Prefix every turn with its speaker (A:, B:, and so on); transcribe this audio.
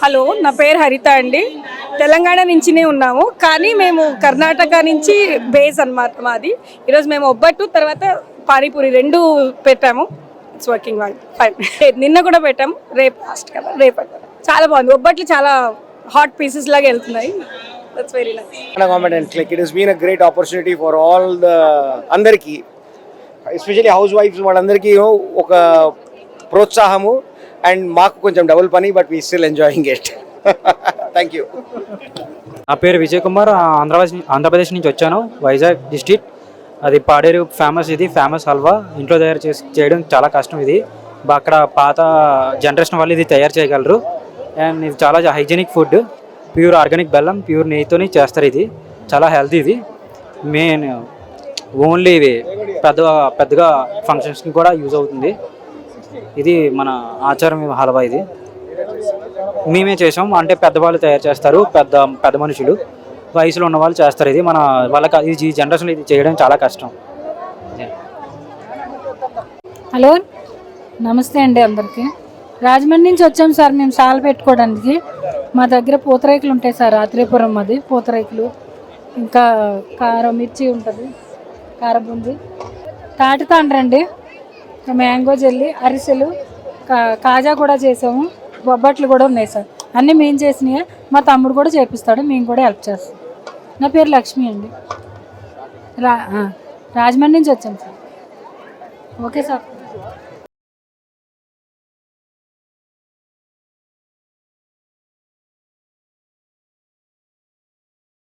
A: Hello నా పేరు హరిత అండి. తెలంగాణ నుంచినే ఉన్నాము. కానీ మేము కర్ణాటక నుంచి బేస్ అన్నమాట మాది. ఈరోజు మేము ఒబ్బట్టు తర్వాత పానీపూరి రెండు పెట్టాము. ఇట్స్ వర్కింగ్ ఫైన్ నిన్న కూడా పెట్టాము. రేపు లాస్ట్ కదా. రేపు చాలా బాగుంది. ఒబ్బట్లు చాలా హాట్ పీసెస్ లాగా వెళ్తున్నాయి. That's very nice
B: competent like it is been a great opportunity for all the అందరికీ ఎస్పెషల్లీ హౌస్ వైఫ్స్ వాళ్ళందరికీ ఒక ప్రోత్సాహము అండ్ మాకు కొంచెం డబుల్ పని but we still enjoying it thank you
C: నా పేరు విజయ్ కుమార్ ఆంధ్రప్రదేశ్ ఆంధ్రప్రదేశ్ నుంచి వచ్చాను వైజాగ్ డిస్టిక్ అది పాడేరు ఫేమస్ ఇది ఫేమస్ హల్వా. ఇంట్లో తయారు చేసి చేయడం చాలా కష్టం ఇది. అక్కడ పాత జనరేషన్ వాళ్ళు ఇది తయారు చేయగలరు. అండ్ ఇది చాలా హైజీనిక్ ఫుడ్. ప్యూర్ ఆర్గానిక్ బెల్లం ప్యూర్ నెయ్యితోని చేస్తారు ఇది. చాలా హెల్తీ ఇది. మెయిన్ ఓన్లీ ఇది పెద్ద పెద్దగా ఫంక్షన్స్కి కూడా యూజ్ అవుతుంది. ఇది మన ఆచారం హల్వా ఇది. మేమే చేసాం. అంటే పెద్దవాళ్ళు తయారు చేస్తారు. పెద్ద పెద్ద మనుషులు. వయసులో ఉన్న వాళ్ళు చేస్తారు ఇది. మన వాళ్ళకి ఇది ఈ జనరేషన్ ఇది చేయడం చాలా కష్టం.
D: హలో. నమస్తే అండి అందరికీ. రాజమండ్రి నుంచి వచ్చాం సార్. మేము సాల్ పెట్టుకోవడానికి. మా దగ్గర పూతరేకులు ఉంటాయి సార్. రాత్రిపురం అది పూతరేకులు ఇంకా కారం మిర్చి ఉంటుంది. కారబుంది తాటి తాండ్రండి. మ్యాంగో జెల్లి అరిసెలు కా కాజా కూడా చేసాము. బొబ్బట్లు కూడా ఉన్నాయి సార్. అన్నీ మేము చేసినాయి. మా తమ్ముడు కూడా చేపిస్తాడు. మేము కూడా హెల్ప్ చేస్తాం. నా పేరు లక్ష్మి అండి. రా రాజమండ్రి నుంచి వచ్చాం సార్. Okay sir.